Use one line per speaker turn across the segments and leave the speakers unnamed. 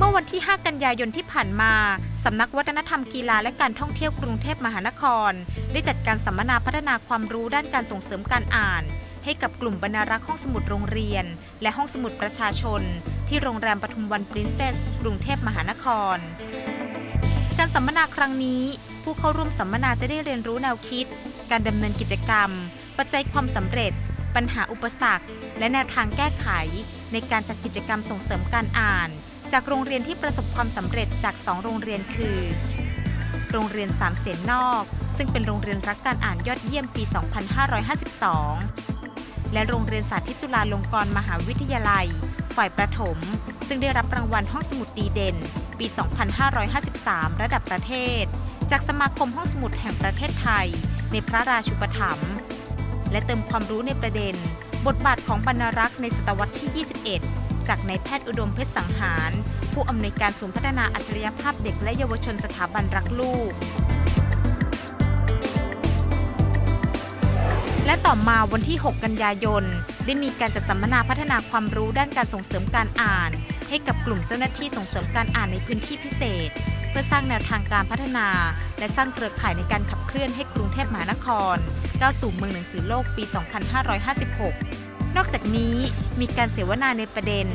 เมื่อวันที่ 5 กันยายนที่ผ่านมาสำนักวัฒนธรรมกีฬาและการท่องเที่ยวกรุงเทพมหานคร ได้จัดการสัมมนาพัฒนาความรู้ด้านการส่งเสริมการอ่าน ให้กับกลุ่มบรรณารักษ์ห้องสมุดโรงเรียน และห้องสมุดประชาชน ที่โรงแรมปทุมวันปรินเซสกรุงเทพมหานคร การสัมมนาครั้งนี้ ผู้เข้าร่วมสัมมนาจะได้เรียนรู้แนวคิด การดำเนินกิจกรรม ปัจจัยความสำเร็จ ปัญหาอุปสรรค และแนวทางแก้ไข ในการจัดกิจกรรมส่งเสริมการอ่าน จากโรงเรียนที่ประสบความสำเร็จจาก 2 โรงเรียนคือ โรงเรียนสามเสนนอก ซึ่งเป็นโรงเรียนรักการอ่านยอดเยี่ยมปี 2552 และโรงเรียนสาธิตจุฬาลงกรณ์มหาวิทยาลัย ฝ่ายประถม ซึ่งได้รับรางวัลห้องสมุดดีเด่น ปี 2553 ระดับประเทศ จากสมาคมห้องสมุดแห่งประเทศไทย ในพระราชูปถัมภ์และเติมความรู้ในประเด็น บทบาทของบรรณรักษ์ในศตวรรษที่ 21 จากนายแพทย์อุดมเพชรสังหาร ผู้อำนวยการศูนย์พัฒนาอัจฉริยภาพเด็กและเยาวชนสถาบันรักลูก และต่อมาวันที่ 6 กันยายน ได้มีการจัดสัมมนาพัฒนาความรู้ด้านการส่งเสริมการอ่าน ให้กับกลุ่มเจ้าหน้าที่ส่งเสริมการอ่านในพื้นที่พิเศษ เพื่อสร้างแนวทางการพัฒนา และสร้างเครือข่ายในการขับเคลื่อนให้กรุงเทพมหานครก้าวสู่เมืองหนังสือโลกปี 2556 นอกจากนี้มีการเสวนาในประเด็น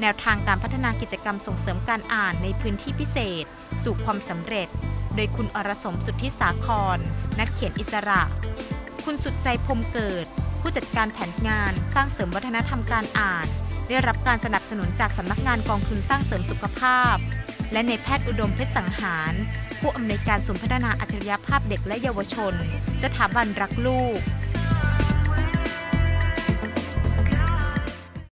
แนวทางการพัฒนากิจกรรมส่งเสริมการอ่านในพื้นที่พิเศษ สู่ความสำเร็จ โดยคุณอรสมสุทธิสาคร นักเขียนอิสระ คุณสุดใจพรมเกิด ผู้จัดการแผนงานสร้างเสริมวัฒนธรรมการอ่าน ได้รับการสนับสนุนจากสำนักงานกองทุนสร้างเสริมสุขภาพ และในแพทย์อุดมเพชรสังหาร ผู้อำนวยการศูนย์พัฒนาอัจฉริยภาพเด็กและเยาวชน สถาบันรักลูก